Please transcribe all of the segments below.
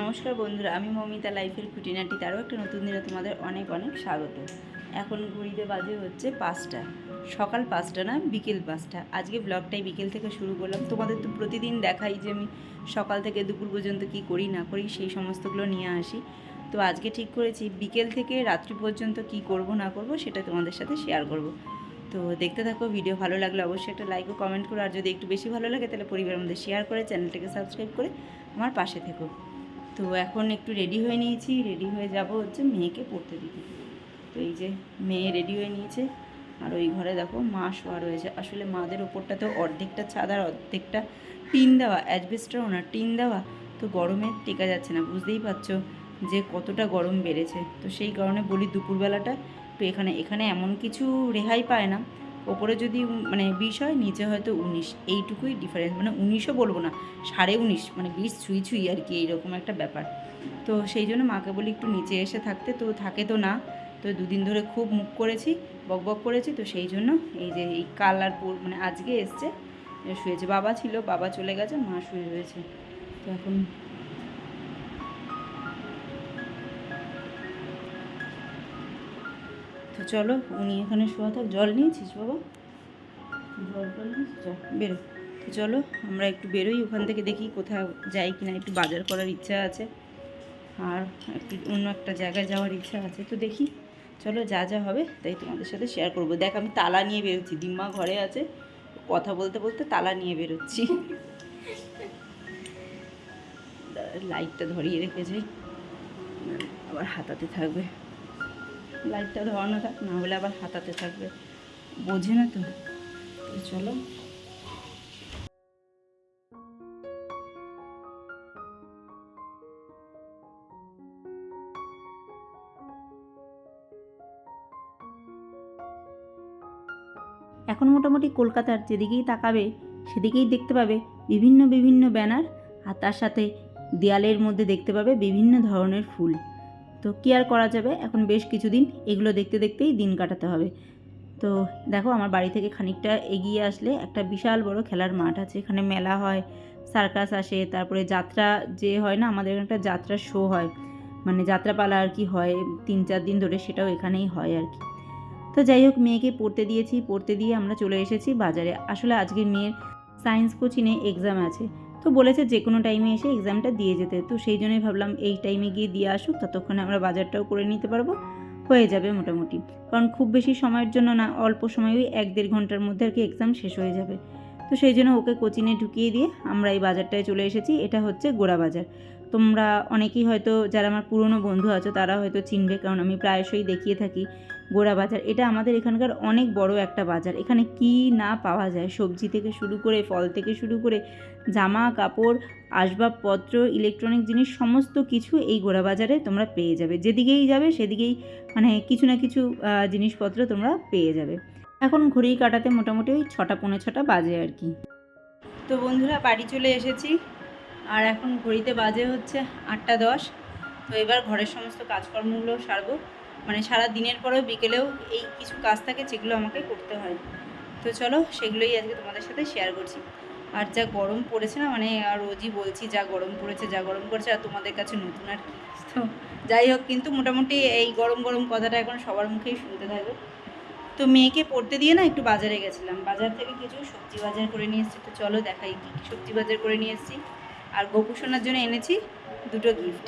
নমস্কার বন্ধুরা, আমি মমিতা লাইফের খুঁটিনাটি, তারও একটা নতুন দিনে তোমাদের অনেক অনেক স্বাগত। এখন ঘড়িতে বাজে হচ্ছে পাঁচটা, সকাল পাঁচটা না, বিকেল পাঁচটা। আজকে ব্লগটাই বিকেল থেকে শুরু করলাম। তোমাদের তো প্রতিদিন দেখাই যে আমি সকাল থেকে দুপুর পর্যন্ত কি করি, না করি, সেই সমস্তগুলো নিয়ে আসি। তো আজকে ঠিক করেছি, বিকেল থেকে রাত্রি পর্যন্ত কি করব, না করব, সেটা তোমাদের সাথে শেয়ার করব। তো দেখতে থাকো, ভিডিও ভালো লাগলে অবশ্যই একটা লাইক ও কমেন্ট করো। আর যদি একটু বেশি ভালো লাগে, তাহলে পরিবারের মধ্যে শেয়ার করে চ্যানেলটাকে সাবস্ক্রাইব করে আমার পাশে থেকো। তো এখন একটু রেডি হয়ে নিয়েছি। রেডি হয়ে যাব হচ্ছে মেয়েকে পড়তে দিতে। তো এই যে মেয়ে রেডি হয়ে নিয়েছে। আর ওই ঘরে দেখো মা শোয়া রয়েছে। আসলে মাদের ওপরটা তো অর্ধেকটা ছাদ আর অর্ধেকটা টিন দেওয়া অ্যাজবেস্টারও না টিন দেওয়া। তো গরমে টেকা যাচ্ছে না, বুঝতেই পারছ যে কতটা গরম বেড়েছে। তো সেই কারণে বলি দুপুরবেলাটা তো এখানে এখানে এমন কিছু রেহাই পায় না। ওপরে যদি মানে বিশ হয়, নিচে হয়তো উনিশ। এইটুকুই ডিফারেন্স মানে উনিশও বলব না, সাড়ে উনিশ। মানে বিশ ছুঁই ছুঁই আর কি, এইরকম একটা ব্যাপার। তো সেই জন্য মাকে বলি একটু নিচে এসে থাকতে। তো থাকে তো না। তো দুদিন ধরে খুব মুখ করেছি, বক বক করেছি। তো সেই জন্য এই যে এই কাল আর পোর মানে আজকে এসছে। শুয়েছে। বাবা ছিল, বাবা চলে গেছে, মা শুয়ে রয়েছে। তো এখন তো চলো, উনি এখানে শোয়া থাক। জল নিয়েছিস বাবা? জল টল চল বেরো। তো চলো, আমরা একটু বেরোই ওখান থেকে, দেখি কোথাও যাই কিনা। একটু বাজার করার ইচ্ছা আছে। আর একটু অন্য একটা জায়গায় যাওয়ার ইচ্ছা আছে। তো দেখি, চলো যা যা হবে, তাই তোমাদের সাথে শেয়ার করব। দেখ, আমি তালা নিয়ে বেরোচ্ছি। ডিম্মা ঘরে আছে। কথা বলতে বলতে তালা নিয়ে বেরোচ্ছি। লাইটটা ধরিয়ে রেখেছে আবার হাতাতে থাকবে। লাইটটা ধরানো থাক, না হলে আবার হাতাতে থাকবে। বোঝে না তো। চলো। এখন মোটামুটি কলকাতার যেদিকেই তাকাবে, সেদিকেই দেখতে পাবে বিভিন্ন বিভিন্ন ব্যানার, আর তার সাথে দেয়ালের মধ্যে দেখতে পাবে বিভিন্ন ধরনের ফুল। তো কি আর করা যাবে? এখন বেশ কিছুদিন এগুলো দেখতে দেখতেই দিন কাটাতে হবে। তো দেখো, আমার বাড়ি থেকে খানিকটা এগিয়ে আসলে একটা বিশাল বড় খেলার মাঠ আছে। এখানে মেলা হয়, সার্কাস আসে, তারপরে যাত্রা যে হয় না, আমাদের এখানে একটা যাত্রার শো হয়। মানে যাত্রাপালা আর কি হয়, তিন চার দিন ধরে সেটাও এখানেই হয় আর কি। তো যাই হোক, মেয়েকে পড়তে দিয়েছি, পড়তে দিয়ে আমরা চলে এসেছি বাজারে। আসলে আজকে মেয়ের সায়েন্স কোচিংয়ে এক্সাম আছে। তো বলেছে যে কোনো টাইমে এসে এক্সামটা দিয়ে যেতে। তো সেই জন্যই ভাবলাম এই টাইমে গিয়ে দিয়ে আসুক, ততক্ষণে আমরা বাজারটাও করে নিতে পারব। হয়ে যাবে মোটামুটি। কারণ খুব বেশি সময়ের জন্য না, অল্প সময় ওই এক দেড় ঘণ্টার মধ্যে আর কি এক্সাম শেষ হয়ে যাবে। তো সেই জন্য ওকে কোচিংয়ে ঢুকিয়ে দিয়ে আমরা এই বাজারটায় চলে এসেছি। এটা হচ্ছে গোড়া বাজার। তোমরা অনেকেই হয়তো, যারা আমার পুরনো বন্ধু আছো, তারা হয়তো চিনবে, কারণ আমি প্রায়শই দেখিয়ে থাকি গোড়া বাজার। এটা আমাদের এখানকার অনেক বড় একটা বাজার। এখানে কি না পাওয়া যায়? সবজি থেকে শুরু করে, ফল থেকে শুরু করে, জামা, কাপড়, আসবাবপত্র, ইলেকট্রনিক জিনিস, সমস্ত কিছু এই গোড়া বাজারে তোমরা পেয়ে যাবে। যেদিকেই যাবে, সেদিকেই মানে কিছু না কিছু জিনিসপত্র তোমরা পেয়ে যাবে। এখন ঘড়ি কাটাতে মোটামুটি ওই ছটা, পৌনে ছটা বাজে আর কি। তো বন্ধুরা, বাড়ি চলে এসেছি। আর এখন ঘড়িতে বাজে হচ্ছে আটটা দশ। তো এবার ঘরের সমস্ত কাজকর্মগুলো সারবো। মানে সারা দিনের পরেও বিকেলেও এই কিছু কাজ থাকে যেগুলো আমাকে করতে হয়। তো চলো সেগুলোই আজকে তোমাদের সাথে শেয়ার করছি। আর যা গরম পড়েছে না মানে রোজই বলছি যা গরম পড়েছে, যা গরম পড়েছে, আর তোমাদের কাছে নতুন আর কি। তো যাই হোক, কিন্তু মোটামুটি এই গরম গরম কথাটা এখন সবার মুখেই শুনতে থাকবে। তো মেয়েকে পড়তে দিয়ে না একটু বাজারে গেছিলাম। বাজার থেকে কিছু সবজি বাজার করে নিয়ে এসেছি। তো চলো দেখাই কী সবজি বাজার করে নিয়ে এসেছি। আর গোপুসোনার জন্য এনেছি দুটো গিফট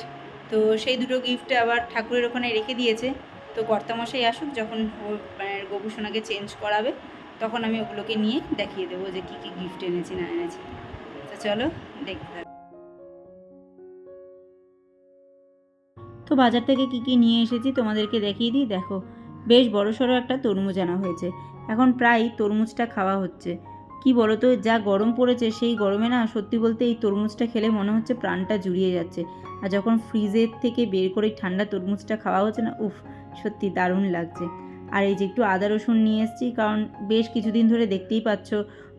তো সেই দুটো গিফট আবার ঠাকুরের ওখানে রেখে দিয়েছে। তো কর্তামশাই আসুক, যখন ও মানে গোপুসোনাকে চেঞ্জ করাবে, তখন আমি ওগুলোকে নিয়ে দেখিয়ে দেবো যে কী কী গিফট এনেছি, না এনেছি। তো চলো, দেখতে। তো বাজার থেকে কি কি নিয়ে এসেছি তোমাদেরকে দেখিয়ে দিই। দেখো, বেশ বড়সড় একটা তরমুজ আনা হয়েছে। এখন প্রায় তরমুজটা খাওয়া হচ্ছে। কি বলো তো যা গরম পড়েছে, সেই গরমে না সত্যি বলতে এই তরমুজটা খেলে মনে হচ্ছে প্রাণটা জুড়িয়ে যাচ্ছে। আর যখন ফ্রিজের থেকে বের করে ঠান্ডা তরমুজটা খাওয়া হচ্ছে না, উফ, সত্যি দারুণ লাগছে। আর এই যে একটু আদা রসুন নিয়ে এসেছি, কারণ বেশ কিছুদিন ধরে দেখতেই পাচ্ছ,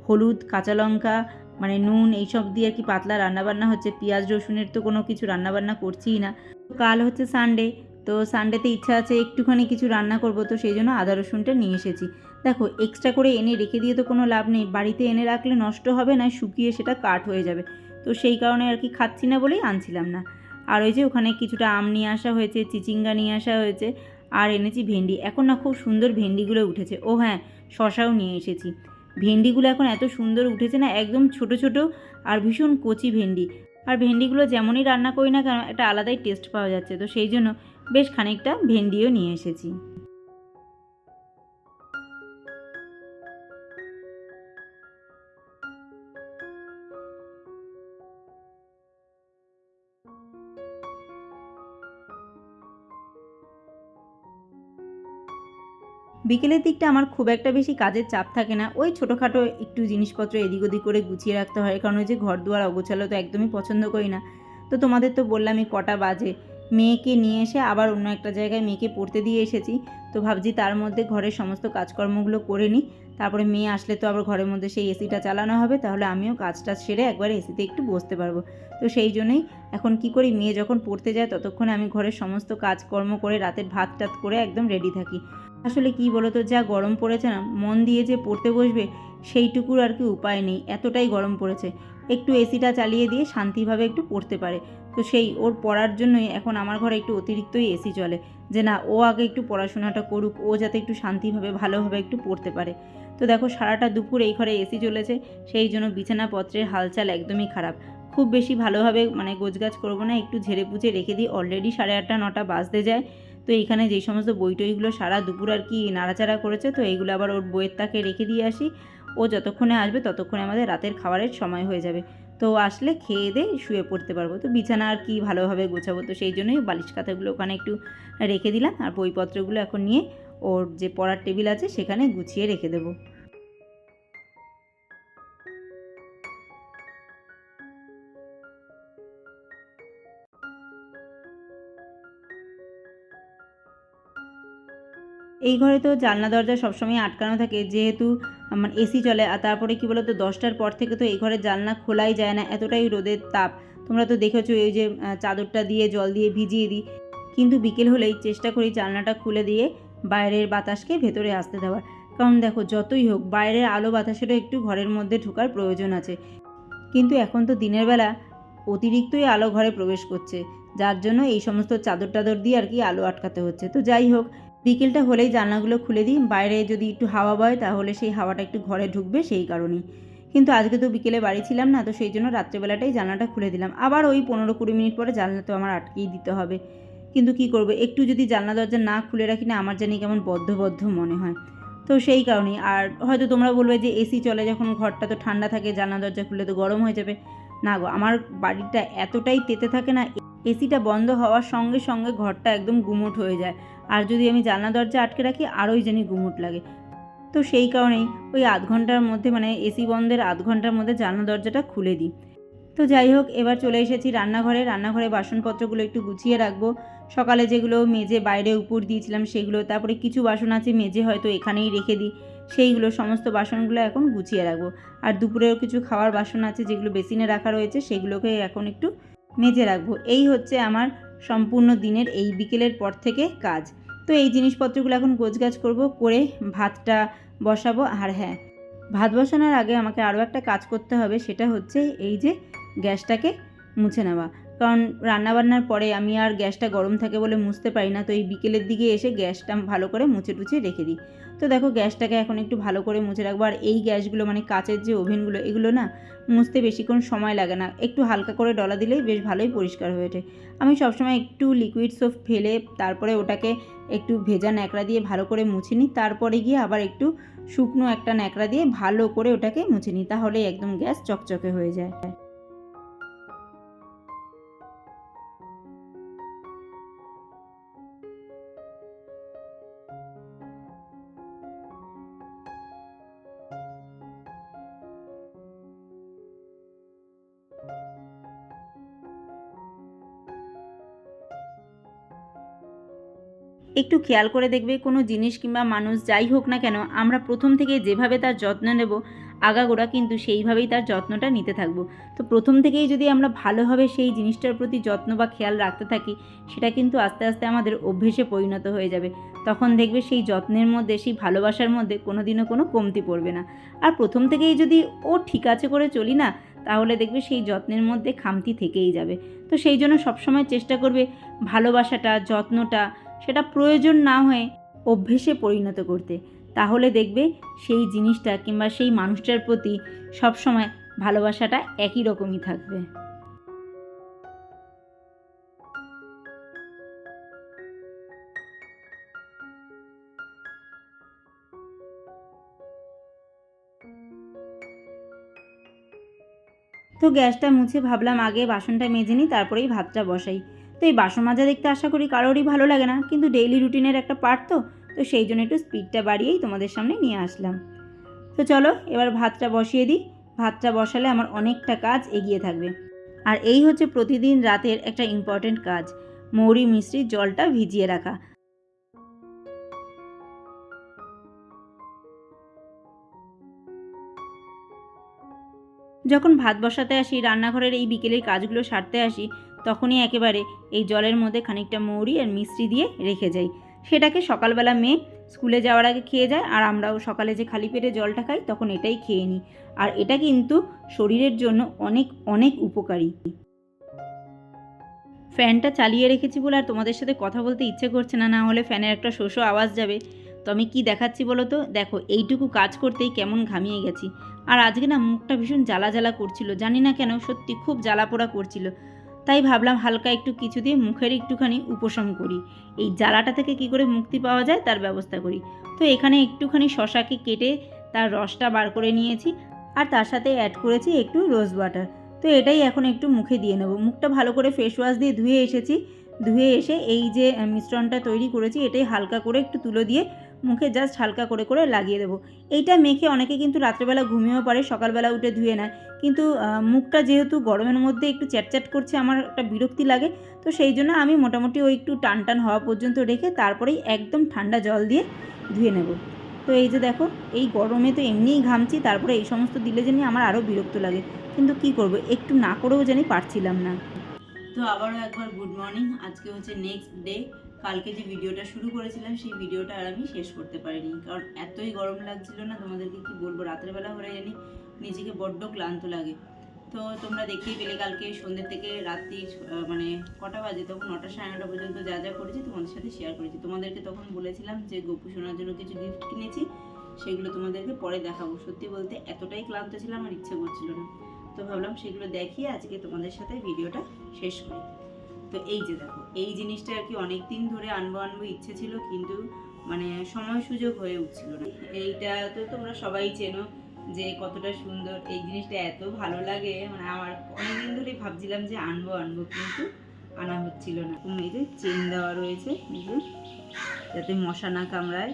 হলুদ, কাঁচা লঙ্কা মানে নুন, এইসব দিয়ে আর কি পাতলা রান্নাবান্না হচ্ছে। পেঁয়াজ রসুনের তো কোনো কিছু রান্নাবান্না করছিই না। কাল হচ্ছে সানডে তো সানডেতে ইচ্ছা আছে একটুখানি কিছু রান্না করব, তো সেই জন্য আদা রসুনটা নিয়ে এসেছি। দেখো এক্সট্রা করে এনে রেখে দিয়ে তো কোনো লাভ নেই। বাড়িতে এনে রাখলে নষ্ট হবে না, শুকিয়ে সেটা কাঠ হয়ে যাবে। তো সেই কারণে আর কি খাচ্ছি না বলেই আনছিলাম না। আর ওই যে ওখানে কিছুটা আম নিয়ে আসা হয়েছে, চিচিঙ্গা নিয়ে আসা হয়েছে, আর এনেছি ভেন্ডি। এখন না খুব সুন্দর ভেন্ডিগুলো উঠেছে। ও হ্যাঁ শশাও নিয়ে এসেছি। ভেন্ডিগুলো এখন এত সুন্দর উঠেছে না, একদম ছোট ছোট আর ভীষণ কচি ভেন্ডি। আর ভেন্ডিগুলো যেমনই রান্না করি না কেন, একটা আলাদাই টেস্ট পাওয়া যাচ্ছে। তো সেই জন্য বেশ খানিকটা ভেন্ডিও নিয়ে এসেছি। বিকেলের দিকটা আমার খুব একটা বেশি কাজের চাপ থাকে না। ওই ছোটোখাটো একটু জিনিসপত্র এদিক ওদিক করে গুছিয়ে রাখতে হয়। কারণ ওই যে ঘর দুয়ার অগোছালো তো একদমই পছন্দ করি না। তো তোমাদের তো বললামই কটা বাজে। মেয়েকে নিয়ে এসে আবার অন্য একটা জায়গায় মেয়েকে পড়তে দিয়ে এসেছি। তো ভাবছি তার মধ্যে ঘরের সমস্ত কাজকর্মগুলো করে নিই। তারপরে মেয়ে আসলে তো আবার ঘরের মধ্যে সেই এসিটা চালানো হবে, তাহলে আমিও কাজটা সেরে একবার এসিতে একটু বসতে পারব। তো সেই জন্যই এখন কি করি, মেয়ে যখন পড়তে যায় ততক্ষণে আমি ঘরের সমস্ত কাজকর্ম করে রাতের ভাত টাত করে একদম রেডি থাকি। আসলে কি বলো তো যা গরম পড়েছে না, মন দিয়ে যে পড়তে বসবে সেইটুকুর আর কি উপায় নেই, এতটাই গরম পড়েছে। একটু এসিটা চালিয়ে দিয়ে শান্তিভাবে একটু পড়তে পারে। তো সেই ওর পড়ার জন্যই এখন আমার ঘরে একটু অতিরিক্তই এসি চলে, যে না, ও আগে একটু পড়াশোনাটা করুক, ও যাতে একটু শান্তিভাবে, ভালোভাবে একটু পড়তে পারে। তো দেখো সারাটা দুপুর এই ঘরে এসি চলেছে, সেই জন্য বিছানাপত্রের হালচাল একদমই খারাপ। খুব বেশি ভালোভাবে মানে গোছগাছ করব না, একটু ঝেড়ে পুছে রেখে দিই। অলরেডি সাড়ে আটটা, নটা বাজতে যায়। তো এইখানে যেই সমস্ত বই টইগুলো সারা দুপুর আর কি নাড়াচাড়া করেছে, তো এইগুলো আবার ওর বইয়ের তাকে রেখে দিয়ে আসি। ও যতক্ষণে আসবে ততক্ষণে আমাদের রাতের খাবারের সময় হয়ে যাবে। তো আসলে খেয়ে দিয়ে শুয়ে পড়তে পারব। তো বিছানা আর কি ভালোভাবে গোছাবো, তো সেই জন্যই বালিশ কাঁথাগুলো ওখানে একটু রেখে দিলাম। আর বইপত্রগুলো এখন নিয়ে ওর যে পড়ার টেবিল আছে সেখানে গুছিয়ে রেখে দেবো। এই ঘরে তো জানলা, দরজা সবসময় আটকানো থাকে, যেহেতু মানে এসি চলে, আর তারপরে কি বলতো, দশটার পর থেকে তো এই ঘরের জানলা খোলাই যায় না, এতটাই রোদের তাপ। তোমরা তো দেখেছ এই যে চাদরটা দিয়ে, জল দিয়ে ভিজিয়ে দিই। কিন্তু বিকেল হলেই চেষ্টা করি জানলাটা খুলে দিয়ে বাইরের বাতাসকে ভেতরে আসতে দেওয়ার। কারণ দেখো, যতই হোক, বাইরের আলো বাতাসেরও একটু ঘরের মধ্যে ঢোকার প্রয়োজন আছে। কিন্তু এখন তো দিনের বেলা অতিরিক্তই আলো ঘরে প্রবেশ করছে। যার জন্য এই সমস্ত চাদর টাদর দিয়ে আর কি আলো আটকাতে হচ্ছে। তো যাই হোক, বিকেলটা হলেই জানলাগুলো খুলে দিই। বাইরে যদি একটু হাওয়া বয়, তাহলে সেই হাওয়াটা একটু ঘরে ঢুকবে সেই কারণেই। কিন্তু আজকে তো বিকেলে বাড়ি ছিলাম না, তো সেই জন্য রাত্রেবেলাটাই জানলাটা খুলে দিলাম। আবার ওই পনেরো কুড়ি মিনিট পরে জানলা তো আমার আটকেই দিতে হবে। কিন্তু কি করব? একটু যদি জানলা দরজা না খুলে রাখি না, আমার জানি কেমন বদ্ধ বদ্ধ মনে হয়। তো সেই কারণেই। আর হয়তো তোমরা বলবে যে এসি চলে যখন ঘরটা তো ঠান্ডা থাকে, জানলা দরজা খুলে তো গরম হয়ে যাবে। না গো, আমার বাড়িটা এতটাই তেতে থাকে না, এসিটা বন্ধ হওয়ার সঙ্গে সঙ্গে ঘরটা একদম গুমোট হয়ে যায়। আর যদি আমি জানলা দরজা আটকে রাখি, আরোই জানি গুমুট লাগে। তো সেই কারণেই ওই আধ ঘণ্টার মধ্যে মানে এসি বন্ধের আধ ঘণ্টার মধ্যে জানলা দরজাটা খুলে দিই। তো যাই হোক, এবার চলে এসেছি রান্নাঘরে। রান্নাঘরে বাসনপত্রগুলো একটু গুছিয়ে রাখব। সকালে যেগুলো মেজে বাইরে উপর দিয়েছিলাম সেগুলো, তারপরে কিছু বাসন আছে মেজে হয়তো এখানেই রেখে দিই। সেইগুলো সমস্ত বাসনগুলো এখন গুছিয়ে রাখব। আর দুপুরেও কিছু খাওয়ার বাসন আছে যেগুলো বেসিনে রাখা রয়েছে সেগুলোকে এখন একটু মেজে রাখব। এই হচ্ছে আমার সম্পূর্ণ দিনের এই বিকেলের পর থেকে কাজ। তো এই জিনিসপত্রগুলো এখন গোছগাছ করব, করে ভাতটা বসাবো। আর হ্যাঁ ভাত বসানোর আগে আমাকে আরও একটা কাজ করতে হবে, সেটা হচ্ছে এই যে গ্যাসটাকে মুছে নেওয়া। কারণ রান্নাবান্নার পরে আমি আর গ্যাসটা গরম থাকে বলে মুছতে পারি না। তো এই বিকেলের দিকে এসে গ্যাসটা ভালো করে মুছে টুছে রেখে দিই। তো দেখো গ্যাসটাকে এখন একটু ভালো করে মুছে রাখব। আর এই গ্যাসগুলো মানে কাচের যে ওভেনগুলো, এগুলো না মুছতে বেশিক্ষণ সময় লাগে না। একটু হালকা করে ডলা দিলেই বেশ ভালোই পরিষ্কার হয়ে ওঠে। আমি সবসময় একটু লিকুইড সোপ ফেলে তারপরে ওটাকে একটু ভেজা ন্যাকড়া দিয়ে ভালো করে মুছে নিই। তারপরে গিয়ে আবার একটু শুকনো একটা ন্যাকড়া দিয়ে ভালো করে ওটাকে মুছে নিই। তাহলে একদম গ্যাস চকচকে হয়ে যায়। একটু খেয়াল করে দেখবে কোনো জিনিস কিংবা মানুষ যাই হোক না কেন, আমরা প্রথম থেকে যেভাবে তার যত্ন নেব, আগাগোড়া কিন্তু সেইভাবেই তার যত্নটা নিতে থাকব। তো প্রথম থেকেই যদি আমরা ভালোভাবে সেই জিনিসটার প্রতি যত্ন বা খেয়াল রাখতে থাকি, সেটা কিন্তু আস্তে আস্তে আমাদের অভ্যেসে পরিণত হয়ে যাবে। তখন দেখবে সেই যত্নের মধ্যে, সেই ভালোবাসার মধ্যে কোনো দিনও কোনো কমতি পড়বে না। আর প্রথম থেকেই যদি ও ঠিক আছে করে চলি না, তাহলে দেখবে সেই যত্নের মধ্যে খামতি থেকেই যাবে। তো সেই জন্য সবসময় চেষ্টা করবে ভালোবাসাটা, যত্নটা সেটা প্রয়োজন না হয়ে অভ্যেসে পরিণত করতে। তাহলে দেখবে সেই জিনিসটা কিংবা সেই মানুষটার প্রতি সবসময় ভালোবাসাটা একই রকমই থাকবে। তো গ্যাসটা মুছে ভাবলাম আগে বাসনটা মেজে নিই, তারপরেই ভাতটা বসাই। তো এই বাসন মাজা দেখতে আশা করি কারোরই ভালো লাগে না। কিন্তু ডেইলি রুটিনের একটা পার্ট তো। তো সেই জন্য একটু স্পিডটা বাড়িয়েই তোমাদের সামনে নিয়ে আসলাম। তো চলো, এবার ভাতটা বসিয়ে দিই। ভাতটা বসালে আমার অনেকটা কাজ এগিয়ে থাকবে। আর এই হচ্ছে প্রতিদিন রাতের একটা ইম্পর্ট্যান্ট কাজ। মৌরি মিশ্রির জলটা ভিজিয়ে রাখা। যখন ভাত বসাতে আসি, রান্নাঘরের এই বিকেলের কাজগুলো সারতে আসি তখনই একেবারে এই জলের মধ্যে খানিকটা মৌরি আর মিষ্টি দিয়ে রেখে যাই। সেটাকে সকালবেলা মেয়ে স্কুলে যাওয়ার আগে খেয়ে যায় আর আমরাও সকালে যে খালি পেটে জলটা খাই তখন এটাই খেয়ে নিই। আর এটা কিন্তু শরীরের জন্য অনেক অনেক উপকারী। ফ্যানটা চালিয়ে রেখেছি বলে আর তোমাদের সাথে কথা বলতে ইচ্ছে করছে না না হলে ফ্যানের একটা শোষ আওয়াজ যাবে। তো আমি কী দেখাচ্ছি বলো তো? দেখো, এইটুকু কাজ করতেই কেমন ঘামিয়ে গেছি। আর আজকে না মুখটা ভীষণ জ্বালা জ্বালা করছিল, জানি না কেন সত্যি খুব জ্বালা পোড়া করছিল। তাই ভাবলাম হালকা একটু কিছু দিয়ে মুখের একটুখানি উপশম করি। এই জ্বালাটা থেকে কি করে মুক্তি পাওয়া যায় তার ব্যবস্থা করি। তো এখানে একটুখানি শশাকে কেটে তার রসটা বার করে নিয়েছি আর তার সাথে অ্যাড করেছি একটু রোজ ওয়াটার তো এটাই এখন একটু মুখে দিয়ে নেব। মুখটা ভালো করে ফেস ওয়াশ দিয়ে ধুয়ে এসেছি। ধুয়ে এসে এই যে মিশ্রণটা তৈরি করেছি, এটাই হালকা করে একটু তুলো দিয়ে মুখে জাস্ট হালকা করে করে লাগিয়ে দেবো। এইটা মেখে অনেকে কিন্তু রাত্রেবেলা ঘুমিয়েও পারে, সকালবেলা উঠে ধুয়ে নেয়। কিন্তু মুখটা যেহেতু গরমের মধ্যে একটু চ্যাটচ্যাট করছে, আমার একটা বিরক্তি লাগে। তো সেই জন্য আমি মোটামুটি ওই একটু টান টান হওয়া পর্যন্ত রেখে তারপরেই একদম ঠান্ডা জল দিয়ে ধুয়ে নেব। তো এই যে দেখো, এই গরমে তো এমনিই ঘামছি, তারপরে এই সমস্ত দিলে জানি আমার আরও বিরক্ত লাগে। কিন্তু কি করব, একটু না করেও জানি পারছিলাম না। তো আবারও একবার গুড মর্নিং আজকে হচ্ছে নেক্সট ডে কালকে যে ভিডিওটা শুরু করেছিলাম, সেই ভিডিওটা আর আমি শেষ করতে পারিনি। কারণ এতই গরম লাগছিল না, তোমাদেরকে কি বলব? রাতের বেলা হলে জানি নিজেকে বড্ড ক্লান্ত লাগে। তো তোমরা দেখতেই পেলে কালকে সন্ধ্যে থেকে রাত্রি মানে কটা বাজে? তখন নটা সাড়ে নটা পর্যন্ত যা যা করেছি তোমাদের সাথে শেয়ার করেছি। তোমাদেরকে তখন বলেছিলাম যে, গোপু শোনার জন্য কিছু গিফট কিনেছি, সেগুলো তোমাদেরকে পরে দেখাবো। সত্যি বলতে এতটাই ক্লান্ত ছিলাম আর ইচ্ছে করছিল না। তো ভাবলাম সেগুলো দেখিয়ে আজকে তোমাদের সাথে ভিডিওটা শেষ করি। তো এই যে দেখো, এই জিনিসটা আর কি অনেক দিন ধরে আনব আনব ইচ্ছে ছিল, কিন্তু মানে সময় সুযোগ হয়ে উঠছিল না। এইটা তো তোমরা সবাই চেনো যে কতটা সুন্দর, এই জিনিসটা এত ভালো লাগে মানে আমার অনেকদিন ধরে ভাবছিলাম যে আনব আনব, কিন্তু আনা হচ্ছিল না। এই যে চেন দেওয়া রয়েছে যাতে মশা না কামড়ায়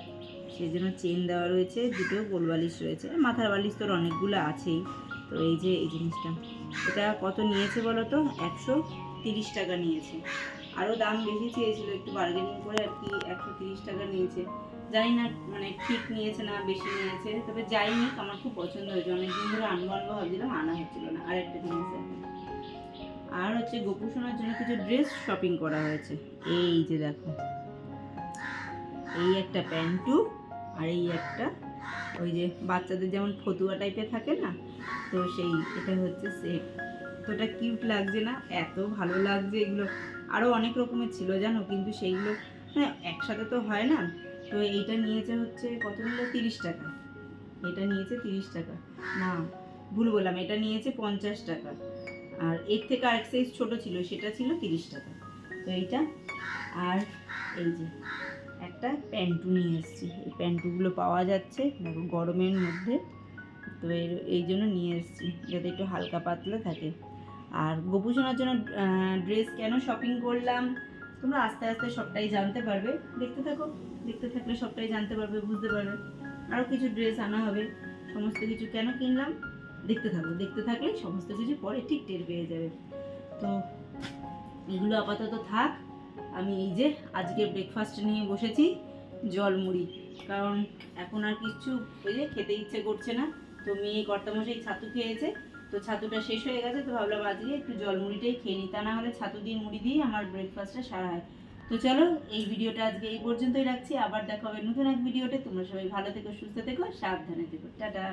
সেই জন্য চেন দেওয়া রয়েছে, দুটো গোল বালিশ রয়েছে, মাথার বালিশ তোর অনেকগুলো আছেই। তো এই যে এই জিনিসটা, এটা কত নিয়েছে বলো তো? একশো তিরিশ টাকা নিয়েছে। আরও দাম বেশি চেয়েছিল, একটু বার্গেনিং করে আর কি একশো তিরিশ টাকা নিয়েছে। জানি না মানে ঠিক নিয়েছে না বেশি নিয়েছে, তবে যাই নিক, আমার খুব পছন্দ হয়েছে। অনেকদিন ধরে আনব আনব ভাবছিলাম, আনা হচ্ছিল না, আর একটা জিনিস। আর হচ্ছে গোপু জন্য কিছু ড্রেস শপিং করা হয়েছে। এই যে দেখো, এই একটা প্যান্টু আর এই একটা ওই যে বাচ্চাদের যেমন ফতুয়া টাইপের থাকে না, তো সেই, এটা হচ্ছে সেট এটা কিউট লাগছে না, এত ভালো লাগছে এগুলো। আরও অনেক রকমের ছিল জানো, কিন্তু সেইগুলো মানে একসাথে তো হয় না। তো এইটা নিয়েছে হচ্ছে কত নিল তিরিশ টাকা। এটা নিয়েছে তিরিশ টাকা। না, ভুল বললাম, এটা নিয়েছে পঞ্চাশ টাকা। আর এর থেকে আরেক সাইজ ছোটো ছিল, সেটা ছিল তিরিশ টাকা। তো এইটা, আর এই যে একটা প্যান্টু নিয়ে এসেছি। এই প্যান্টুগুলো পাওয়া যাচ্ছে দেখো গরমের মধ্যে। তো এর, এই জন্য নিয়ে এসেছি, যাতে একটু হালকা পাতলা থাকে। আর গোপুসোনার জন্য ড্রেস কেন শপিং করলাম? তোমরা আস্তে আস্তে সবটাই জানতে পারবে। দেখতে থাকো, দেখতে থাকলে সবটাই জানতে পারবে, বুঝতে পারবে। আরও কিছু ড্রেস আনা হবে। সমস্ত কিছু কেন কিনলাম? দেখতে থাকো, দেখতে থাকলে সমস্ত কিছু পরে ঠিক টের পেয়ে যাবে। তো, এগুলো আপাতত থাক। আমি এই যে আজকে ব্রেকফাস্ট নিয়ে বসেছি, জল মুড়ি। কারণ এখন আর কিছু ওই যে খেতে ইচ্ছে করছে না। তো মেয়ে কর্তামশাই ছাতু খেয়েছে। তো ছাতুটা শেষ হয়ে গেছে, তো ভাবলাম আজকে একটু জল মুড়িটাই খেয়ে নিই। তা না হলে ছাতু দিয়ে মুড়ি দিয়ে আমার ব্রেকফাস্টটা সারা হয়। তো চলো, এই ভিডিওটা আজকে এই পর্যন্তই রাখছি। আবার দেখা হবে নতুন এক ভিডিওতে। তোমরা সবাই ভালো থেকো, সুস্থ থেকো, সাবধানে থেকো। টাটা।